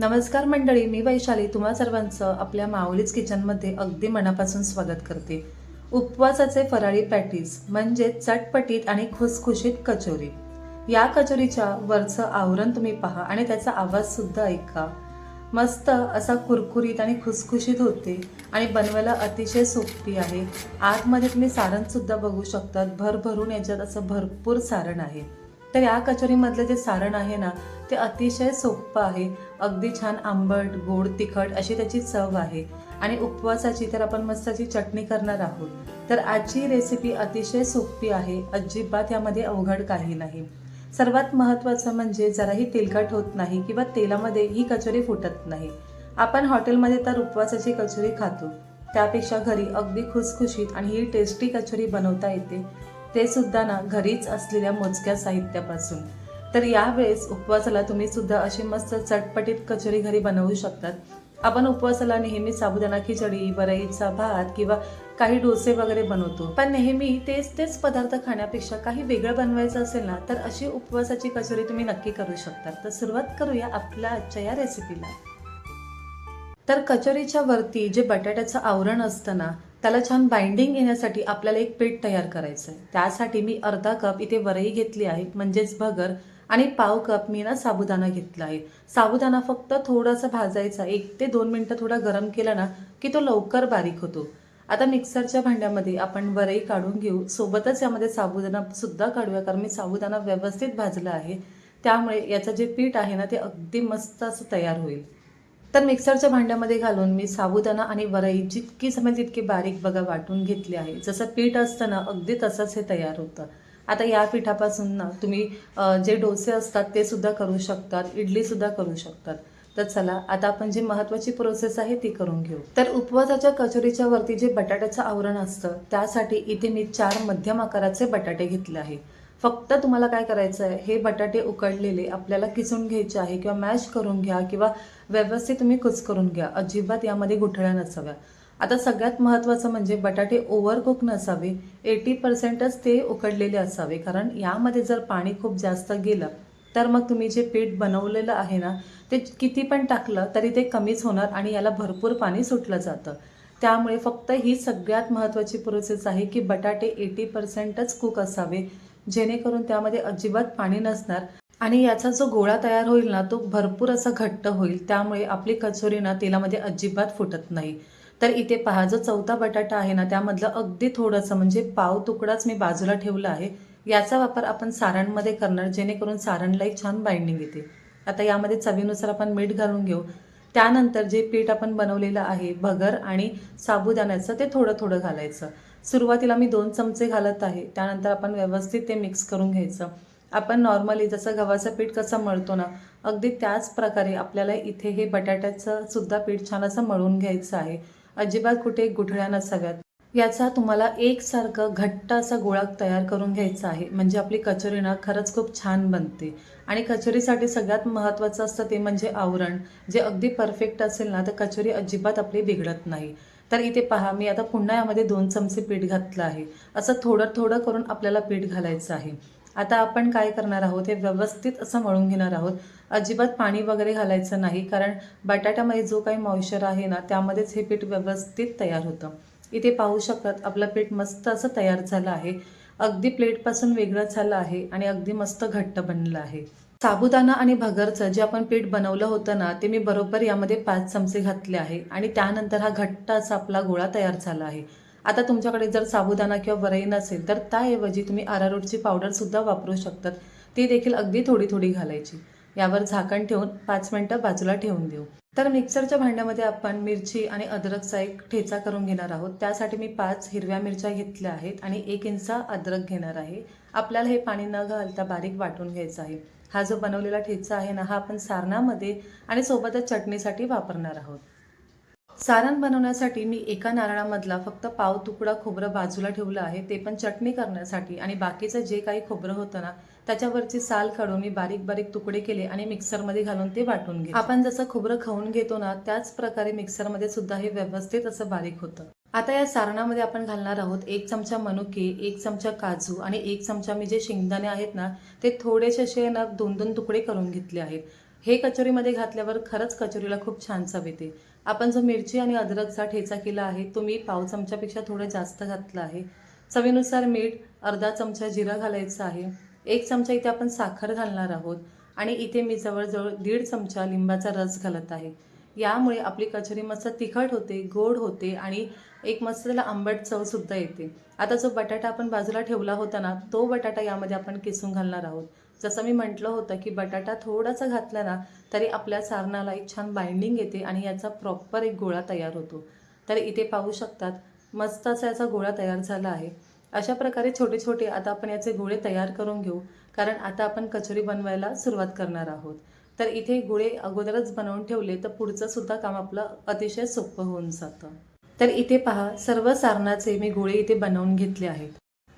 नमस्कार मंडळी मी वैशाली. तुम्हा सर्वांचं आपल्या माऊलीच किचनमध्ये अगदी मनापासून स्वागत करते. उपवासाचे फराळी पॅटीज म्हणजे चटपटीत आणि खुसखुशीत कचोरी. या कचोरीच्या वरचं आवरण तुम्ही पहा आणि त्याचा आवाजसुद्धा ऐका. मस्त असा कुरकुरीत आणि खुसखुशीत होते आणि बनवायला अतिशय सोपी आहे. आतमध्ये तुम्ही सारणसुद्धा बघू शकतात. भरभरून याच्यात असं भरपूर सारण आहे. तर या कचोरीमधलं जे सारण आहे ना ते अतिशय सोपं आहे. अगदी छान आंबट गोड तिखट अशी त्याची चव आहे. आणि उपवासाची तर आपण मस्त अशी चटणी करणार आहोत. तर आजची रेसिपी अतिशय सोपी आहे. अजिबात यामध्ये अवघड काही नाही. सर्वात महत्त्वाचं म्हणजे जराही तेलकट होत नाही किंवा तेलामध्ये ही कचोरी फुटत नाही. आपण हॉटेलमध्ये तर उपवासाची कचोरी खातो. त्यापेक्षा घरी अगदी खुसखुशीत आणि ही टेस्टी कचोरी बनवता येते. ते सुद्धा ना घरीच असलेल्या मोजक्या साहित्यापासून. तर यावेळेस उपवासाला तुम्ही सुद्धा अशी मस्त चटपटीत कचोरी घरी बनवू शकतात. आपण उपवासाला नेहमी साबुदाणा खिचडी वरईचा भात किंवा काही डोसे वगैरे बनवतो. पण नेहमी तेच तेच पदार्थ खाण्यापेक्षा काही वेगळं बनवायचं असेल ना तर अशी उपवासाची कचोरी तुम्ही नक्की करू शकता. तर सुरुवात करूया आपल्या आजच्या या रेसिपीला तर कचोरीच्या वरती जे बटाट्याचं आवरण असतं ना त्याला छान बाइंडिंग येण्यासाठी आपल्याला एक पीठ तयार करायचं आहे त्यासाठी मी अर्धा कप इथे वरई घेतली आहे म्हणजेच भगर आणि पाव कप मी ना साबुदाणा घेतला आहे. साबुदाणा फक्त थोडासा भाजायचा एक ते दोन मिनटं थोडा गरम केला ना की तो लवकर बारीक होतो. आता मिक्सरच्या भांड्यामध्ये आपण वरई काढून घेऊ. सोबतच यामध्ये साबुदाणा सुद्धा काढूया कारण मी साबुदाणा व्यवस्थित भाजला आहे. त्यामुळे याचं जे पीठ आहे ना ते अगदी मस्त असं तयार होईल. तर मिक्सरच्या भांड्यामध्ये घालून मी साबुदाणा आणि वरई जितकी जमेल तितकी बारीक बघा वाटून घेतली आहे. जसं पीठ असतं ना अगदी तसंच हे तयार होतं. आता या पिठापासून ना तुम्ही जे डोसे असतात ते सुद्धा करू शकतात इडलीसुद्धा करू शकतात. तर चला आता आपण जी महत्त्वाची प्रोसेस आहे ती करून घेऊ. तर उपवासाच्या कचोरीच्या वरती जे बटाट्याचं आवरण असतं त्यासाठी इथे मी चार मध्यम आकाराचे बटाटे घेतले आहे. फक्त तुम्हाला काय करायचं आहे हे बटाटे उकडलेले आपल्याला किसून घ्यायचे आहे किंवा मॅश करून घ्या किंवा व्यवस्थित तुम्ही कुच करून घ्या. अजिबात यामध्ये गुठळ्या नसाव्या. आता सगळ्यात महत्त्वाचं म्हणजे बटाटे ओव्हरकुक नसावे. एटी पर्सेंटच ते उकडलेले असावे. कारण यामध्ये जर पाणी खूप जास्त गेलं तर मग तुम्ही जे पीठ बनवलेलं आहे ना ते किती पण टाकलं तरी ते कमीच होणार आणि याला भरपूर पाणी सुटलं जातं. त्यामुळे फक्त ही सगळ्यात महत्त्वाची प्रोसेस आहे की बटाटे एटी पर्सेंटच कुक असावे. जेणेकरून त्यामध्ये अजिबात पाणी नसणार आणि याचा जो गोळा तयार होईल ना तो भरपूर असा घट्ट होईल. त्यामुळे आपली कचोरी ना तेलामध्ये अजिबात फुटत नाही. तर इथे पहा जो चौथा बटाटा आहे ना त्यामधलं अगदी थोडंसं म्हणजे पाव तुकडाच मी बाजूला ठेवला आहे. याचा वापर आपण सारणमध्ये करणार जेणेकरून सारणला एक छान बाइंडिंग येते. आता यामध्ये चवीनुसार आपण मीठ घालून घेऊ. त्यानंतर जे पीठ आपण बनवलेलं आहे भगर आणि साबुदाण्याचं ते थोडं थोडं घालायचं. सुरुवातीला मी दोन चमचे घालत आहे. त्यानंतर आपण व्यवस्थित ते मिक्स करून घ्यायचं. आपण नॉर्मली जसं गव्हाचं पीठ कसं मळतो ना अगदी त्याच प्रकारे आपल्याला इथे हे बटाट्याचं सुद्धा पीठ छान असं मळून घ्यायचं आहे. अजिबात कुठे गुठळ्या नसाव्यात याचा तुम्हाला एकसारखं घट्ट असा गोळा तयार करून घ्यायचा आहे. म्हणजे आपली कचोरी ना खरंच खूप छान बनते. आणि कचोरीसाठी सगळ्यात महत्त्वाचं असतं ते म्हणजे आवरण. जे अगदी परफेक्ट असेल ना तर कचोरी अजिबात आपली बिघडत नाही. तर इथे पहा मी आता पुन्हा यामध्ये दोन चमचे पीठ घातलं आहे. असं थोडं थोडं करून आपल्याला पीठ घालायचं आहे. आता आपण काय करणार आहोत? हे व्यवस्थित असं मळून घेणार आहोत. अजिबात पाणी वगैरे घालायचं नाही कारण बटाट्यामध्ये जो काही मॉइश्चर आहे ना त्यामध्येच हे पीठ व्यवस्थित तयार होतं. इथे पाहू शकतात आपलं पीठ मस्त असं तयार झालं आहे. अगदी प्लेटपासून वेगळं झालं आहे आणि अगदी मस्त घट्ट बनलं आहे. साबुदाणा आणि भगरचं जे आपण पीठ बनवलं होतं ना ते मी बरोबर यामध्ये पाच चमचे घातले आहे. आणि त्यानंतर हा घट्ट असा आपला गोळा तयार झाला आहे. आता तुमच्याकडे जर साबुदाणा किंवा वरई नसेल तर त्याऐवजी तुम्ही अरारोटची पावडरसुद्धा वापरू शकतात. ती देखील अगदी थोडी थोडी घालायची. यावर झाकण ठेवून पाच मिनटं बाजूला ठेवून देऊ. तर मिक्सरच्या भांड्यामध्ये आपण मिरची आणि अद्रकचा एक ठेचा करून घेणार आहोत. त्यासाठी मी पाच हिरव्या मिरच्या घेतल्या आहेत आणि एक इंचा अद्रक घेणार आहे. आपल्याला हे पाणी न घालता बारीक वाटून घ्यायचं आहे. हा जो बनवलेला ठेचा आहे ना हा आपण सारणामध्ये आणि सोबतच चटणीसाठी वापरणार आहोत. सारण बनवण्यासाठी मी एका नारळामधला फक्त पाव तुकडा खोबरं बाजूला ठेवलं आहे ते पण चटणी करण्यासाठी आणि बाकीचं जे काही खोबरं होतं ना त्याच्यावरची साल काढून मी बारीक बारीक तुकडे केले आणि मिक्सरमध्ये घालून ते वाटून घेतले. आपण जसं खोबरं खाऊन घेतो ना त्याच प्रकारे मिक्सरमध्ये सुद्धा हे व्यवस्थित असं बारीक होतं. आता या सारणामध्ये आपण घालणार आहोत एक चमचा मनुके एक चमचा काजू आणि एक चमचा मी जे शेंगदाणे आहेत ना ते थोडेसे असे ना दोन दोन तुकडे करून घेतले आहेत. हे कचोरीमध्ये घातल्यावर खरंच कचोरीला खूप छान चव येते. आपण जो मिरची आणि अद्रकचा ठेचा केला आहे तो मी पाव चमच्यापेक्षा थोडं जास्त घातला आहे. चवीनुसार मीठ अर्धा चमचा जिरा घालायचा आहे. एक चमचा इथे आपण साखर घालणार आहोत आणि इथे मी जवळजवळ दीड चमचा लिंबाचा रस घालत आहे. यामुळे आपली कचोरी मस्त तिखट होते गोड होते आणि एक मस्त त्याला आंबट चवसुद्धा येते. आता जो बटाटा आपण बाजूला ठेवला होता ना तो बटाटा यामध्ये आपण किसून घालणार आहोत. जसं मी म्हटलं होतं की बटाटा थोडासा घातला ना तरी आपल्या सारणाला एक छान बाइंडिंग येते आणि याचा प्रॉपर एक गोळा तयार होतो. तर इथे पाहू शकतात मस्त असा याचा गोळा तयार झाला आहे. अशा प्रकारे छोटे छोटे आता आपण याचे गोळे तयार करून घेऊ कारण आता आपण कचोरी बनवायला सुरुवात करणार आहोत. तर इथे गोळे अगोदरच बनवून ठेवले तर पुढचं सुद्धा काम आपलं अतिशय सोपं होऊन जातं. तर इथे पहा सर्व सारणाचे मी गोळे इथे बनवून घेतले आहेत.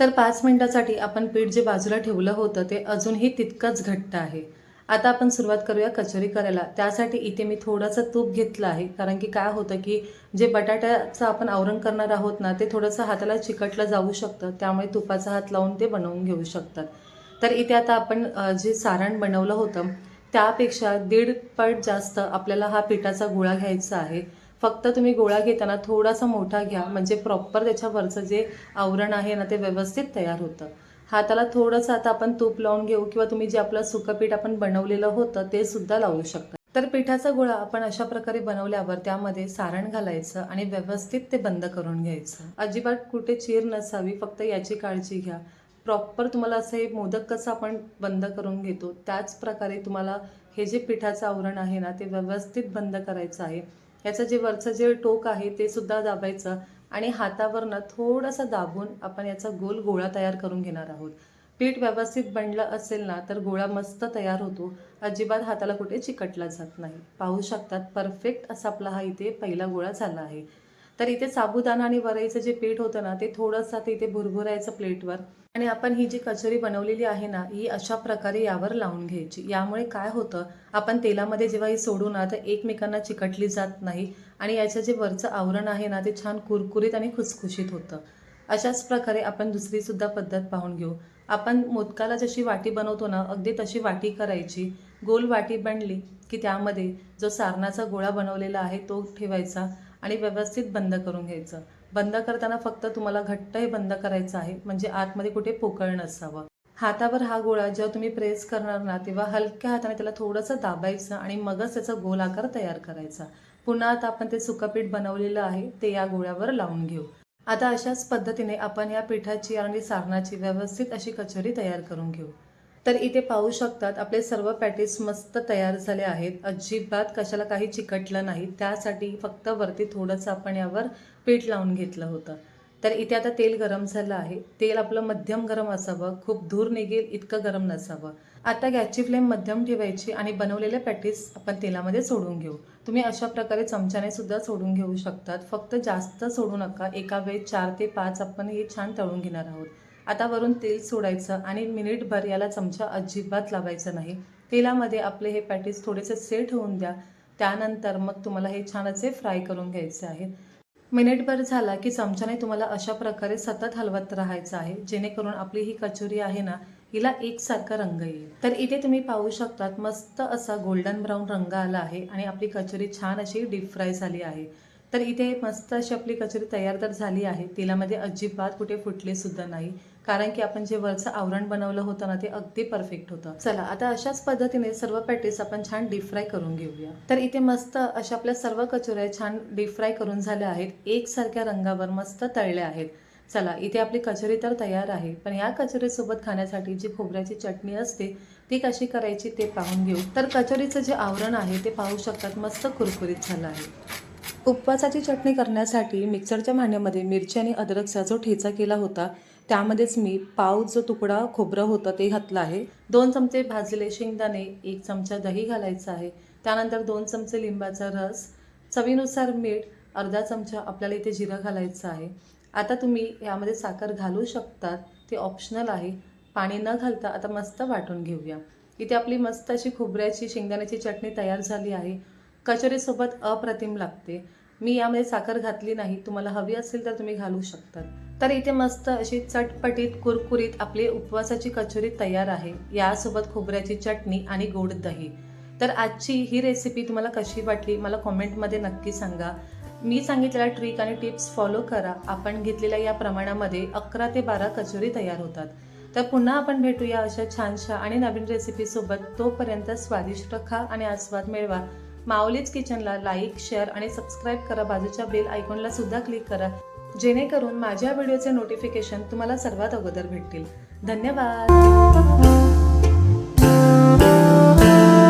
तर पाच मिनिटासाठी आपण पीठ जे बाजूला ठेवलं होतं ते अजूनही तितकंच घट्ट आहे. आता आपण सुरुवात करूया कचोरी करायला. त्यासाठी इथे मी थोडंसं तूप घेतलं आहे. कारण की काय होतं की जे बटाट्याचं आपण आवरण करणार आहोत ना ते थोडंसं हाताला चिकटलं जाऊ शकतं. त्यामुळे तुपाचा हात लावून ते बनवून घेऊ शकतात. तर इथे आता आपण जे सारण बनवलं होतं त्यापेक्षा दीड पट जास्त आपल्याला हा पिठाचा गोळा घ्यायचा आहे. फक्त तुम्ही गोळा घेताना थोडासा मोठा घ्या. म्हणजे प्रॉपर त्याच्यावरचं जे आवरण आहे ना ते व्यवस्थित तयार होतं. हाताला थोडंसं आता आपण तूप लावून घेऊ किंवा तुम्ही जे आपलं सुकपीठ आपण बनवलेलं होतं ते सुद्धा लावू शकता. तर पिठाचा गोळा आपण अशा प्रकारे बनवल्यावर त्यामध्ये सारण घालायचं आणि व्यवस्थित ते बंद करून घ्यायचं. अजिबात कुठे चीर नसावी फक्त याची काळजी घ्या. प्रॉपर तुम्हाला असं हे मोदक कसं आपण बंद करून घेतो त्याच प्रकारे तुम्हाला हे जे पिठाचं आवरण आहे ना ते व्यवस्थित बंद करायचं आहे. याचं जे वरचं जे टोक आहे ते सुद्धा दाबायचं. आणि हातावरनं थोडंसं दाबून आपण याचा गोल गोळा तयार करून घेणार आहोत. पीठ व्यवस्थित बनलं असेल ना तर गोळा मस्त तयार होतो. अजिबात हाताला कुठे चिकटला जात नाही. पाहू शकतात परफेक्ट असा आपला हा इथे पहिला गोळा झाला आहे. तर इथे साबुदाणा आणि वरईचं जे पीठ होतं ना ते थोडंसं ते इथे भुरभुरायचं प्लेटवर आणि आपण ही जी कचोरी बनवलेली आहे ना ही अशा प्रकारे यावर लावून घ्यायची. यामुळे काय होतं आपण तेलामध्ये जेव्हा ही सोडू ना तर एकमेकांना चिकटली जात नाही आणि याचं जे वरचं आवरण आहे ना ते छान कुरकुरीत आणि खुसखुशीत होतं. अशाच प्रकारे आपण दुसरीसुद्धा पद्धत पाहून घेऊ. आपण मोदकाला जशी वाटी बनवतो ना अगदी तशी वाटी करायची. गोल वाटी बनली की त्यामध्ये जो सारणाचा गोळा बनवलेला आहे तो ठेवायचा आणि व्यवस्थित बंद करून घ्यायचं. बंद करताना फक्त तुम्हाला घट्ट हे बंद करायचं आहे. म्हणजे आतमध्ये कुठे पोकळ नसावं. हातावर हा गोळा जेव्हा तुम्ही प्रेस करणार ना तेव्हा हलक्या हाताने त्याला थोडंसं दाबायचं आणि मगच त्याचा गोल आकार तयार करायचा. पुन्हा आता आपण ते सुकपीठ बनवलेलं आहे ते या गोळ्यावर लावून घेऊ. आता अशाच पद्धतीने आपण या पिठाची आणि सारणाची व्यवस्थित अशी कचोरी तयार करून घेऊ. तर इथे पाहू शकतात आपले सर्व पॅटीस मस्त तयार झाले आहेत. अजिबात कशाला काही चिकटलं नाही. त्यासाठी फक्त वरती थोडंसं आपण यावर पीठ लावून घेतलं होतं. तर इथे आता तेल गरम झालं आहे. तेल आपलं मध्यम गरम असावं. खूप धूर निघेल इतकं गरम नसावं. आता गॅसची फ्लेम मध्यम ठेवायची आणि बनवलेल्या पॅटीस आपण तेलामध्ये सोडून घेऊ. तुम्ही अशा प्रकारे चमच्याने सुद्धा सोडून घेऊ शकतात. फक्त जास्त सोडू नका. एका वेळेस चार ते पाच आपण हे छान तळून घेणार आहोत. आता वरून तेल सोडायचं आणि मिनिटभर याला चमचा अजिबात लावायचा नाही. तेलामध्ये आपले हे पॅटीस थोडेसे सेट होऊन द्या. त्यानंतर मग तुम्हाला हे छान असे फ्राय करून घ्यायचे आहेत मिनिटभर झाला की चमच्याने तुम्हाला अशा प्रकारे सतत हलवत राहायचं आहे. जेणेकरून आपली ही कचोरी आहे ना हिला एकसारखा रंग येईल. तर इथे तुम्ही पाहू शकतात मस्त असा गोल्डन ब्राऊन रंग आला आहे आणि आपली कचोरी छान अशी डीप फ्राय झाली आहे. तर इथे मस्त अशी आपली कचोरी तयार तर झाली आहे. तेलामध्ये अजिबात कुठे फुटलेसुद्धा नाही. कारण की आपण जे वरचं आवरण बनवलं होतं ना ते अगदी परफेक्ट होतं. चला आता अशाच पद्धतीने सर्व पॅटीस आपण छान डीप फ्राय करून घेऊया. तर इथे मस्त अशा आपल्या सर्व कचोऱ्या छान डीप फ्राय करून झाल्या आहेत. एकसारख्या रंगावर मस्त तळल्या आहेत. चला इथे आपली कचोरी तर तयार आहे. पण या कचोरीसोबत खाण्यासाठी जी खोबऱ्याची चटणी असते ती कशी करायची ते पाहून घेऊ. तर कचोरीचं जे आवरण आहे ते पाहू शकतात मस्त कुरकुरीत झालं आहे. उपवासाची चटणी करण्यासाठी मिक्सरच्या भांड्यामध्ये मिरची आणि अद्रकचा जो ठेचा केला होता त्यामध्येच मी पाव जो तुकडा खोबरं होतं ते घातलं आहे. दोन चमचे भाजलेले शेंगदाणे एक चमचा दही घालायचं आहे. त्यानंतर दोन चमचे लिंबाचा रस चवीनुसार मीठ अर्धा चमचा आपल्याला इथे जिरं घालायचं आहे. आता तुम्ही यामध्ये साखर घालू शकतात ते ऑप्शनल आहे. पाणी न घालता आता मस्त वाटून घेऊया. इथे आपली मस्त अशी खोबऱ्याची शेंगदाण्याची चटणी तयार झाली आहे. कचोरीसोबत अप्रतिम लागते. मी यामध्ये साखर घातली नाही. तुम्हाला हवी असेल तर तुम्ही घालू शकतात. तर इथे मस्त अशी चटपटीत कुरकुरीत आपली उपवासाची कचोरी तयार आहे. यासोबत खोबऱ्याची चटणी आणि गोड दही. तर आजची ही रेसिपी तुम्हाला कशी वाटली मला कॉमेंटमध्ये नक्की सांगा. मी सांगितलेल्या ट्रिक आणि टिप्स फॉलो करा. आपण घेतलेल्या या प्रमाणामध्ये अकरा ते बारा कचोरी तयार होतात. तर पुन्हा आपण भेटूया अशा छानशा आणि नवीन रेसिपीसोबत तोपर्यंत स्वादिष्ट खा आणि आस्वाद मिळवा. माऊलीच किचनला लाईक शेअर आणि सबस्क्राईब करा. बाजूच्या बेल आयकॉनला सुद्धा क्लिक करा. जेणेकरून माझ्या व्हिडिओचे नोटिफिकेशन तुम्हाला सर्वात अगोदर भेटतील. धन्यवाद.